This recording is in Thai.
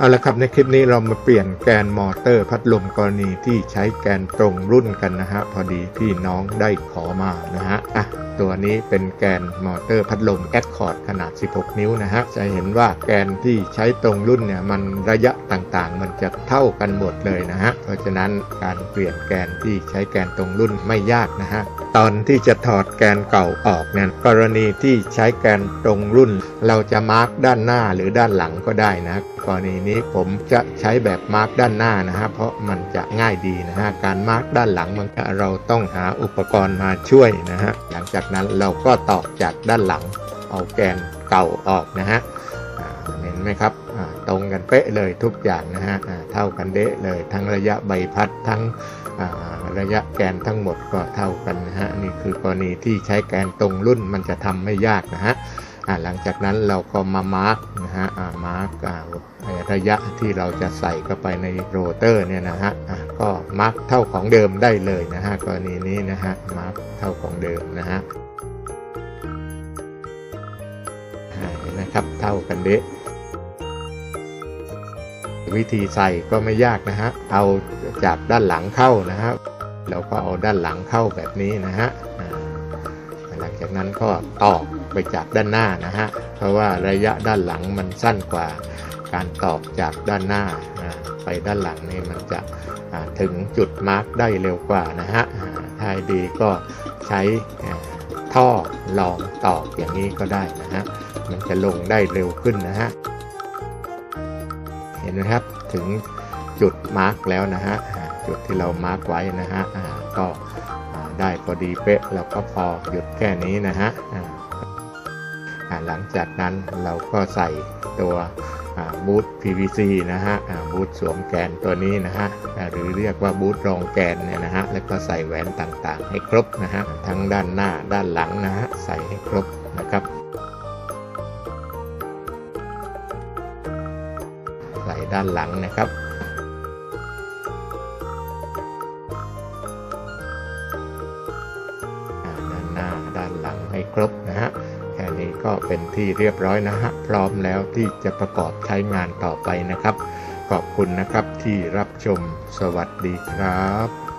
เอาละครับในคลิปนี้เรามาเปลี่ยนแกนมอเตอร์พัดลมกรณีที่ใช้แกนตรงรุ่นกันนะฮะพอดีพี่น้องได้ขอมานะฮะอะตัวนี้เป็นแกนมอเตอร์พัดลมแอดคอร์ดขนาด 16 นิ้วนะฮะจะเห็นว่าแกนที่ใช้ตรงรุ่นเนี่ยมันระยะต่างๆ มันจะเท่ากันหมดเลยนะฮะเพราะฉะนั้นการเปลี่ยนแกนที่ใช้แกนตรงรุ่นไม่ยากนะฮะ ตอนที่จะถอดแกนเก่าออกเนี่ยกรณีที่ใช้แกนตรงรุ่น เราจะมาร์กด้านหน้าหรือด้านหลังก็ได้นะกรณีนี้ผมจะใช้แบบมาร์กด้านหน้านะฮะเพราะมันจะง่ายดีนะฮะการมาร์กด้านหลังมันเราต้องหาอุปกรณ์มาช่วยนะฮะหลังจากนั้นเราก็ตอกจากด้านหลังเอาแกนเก่าออกนะฮะเห็นไหมครับอ่า ตรงกันเป๊ะเลยทุกอย่างนะฮะเท่ากันเดะเลย ทั้งระยะใบพัดทั้งระยะแกนทั้งหมดก็เท่ากันนะฮะนี่คือกรณีที่ใช้แกนตรงรุ่นมันจะทำไม่ยากนะฮะหลังจากนั้นเราก็มามาร์กนะฮะมาร์กระยะที่เราจะใส่เข้าไปในโรเตอร์เนี่ยนะฮะก็มาร์กเท่าของเดิมได้เลยนะฮะกรณีนี้นะฮะมาร์กเท่าของเดิมนะฮะนนะครับเท่ากันเดะ วิธีใส่ก็ไม่ยากนะฮะ เอาจากด้านหลังเข้านะฮะเราก็เอาด้านหลังเข้าแบบนี้นะฮะหลังจากนั้นก็ตอกไปจากด้านหน้านะฮะ เพราะว่าระยะด้านหลังมันสั้นกว่าการตอกจากด้านหน้าไปด้านหลังนี่มันจะถึงจุดมาร์กได้เร็วกว่านะฮะอ่าถ้าดีก็ใช้ท่อรองตอกอย่างนี้ก็ได้นะฮะ มันจะลงได้เร็วขึ้นนะฮะ ห็นไหมครับถึงจุดมาร์กแล้วนะฮะจุดที่เรามาร์กไว้นะฮะก็ได้พอดีเป๊ะเราก็พอหยุดแค่นี้นะฮะหลังจากนั้นเราก็ใส่ตัวบูท PVC นะฮะบูทสวมแกนตัวนี้นะฮะหรือเรียกว่าบูทรองแกนเนี่ยนะฮะแล้วก็ใส่แหวนต่างๆ ให้ครบนะฮะทั้งด้านหน้าด้านหลังนะฮะใส่ให้ครบนะครับ ใส่ด้านหลังนะครับด้านหน้าด้านหลังให้ครบนะฮะแค่นี้ก็เป็นที่เรียบร้อยนะฮะพร้อมแล้วที่จะประกอบใช้งานต่อไปนะครับ ขอบคุณนะครับที่รับชมสวัสดีครับ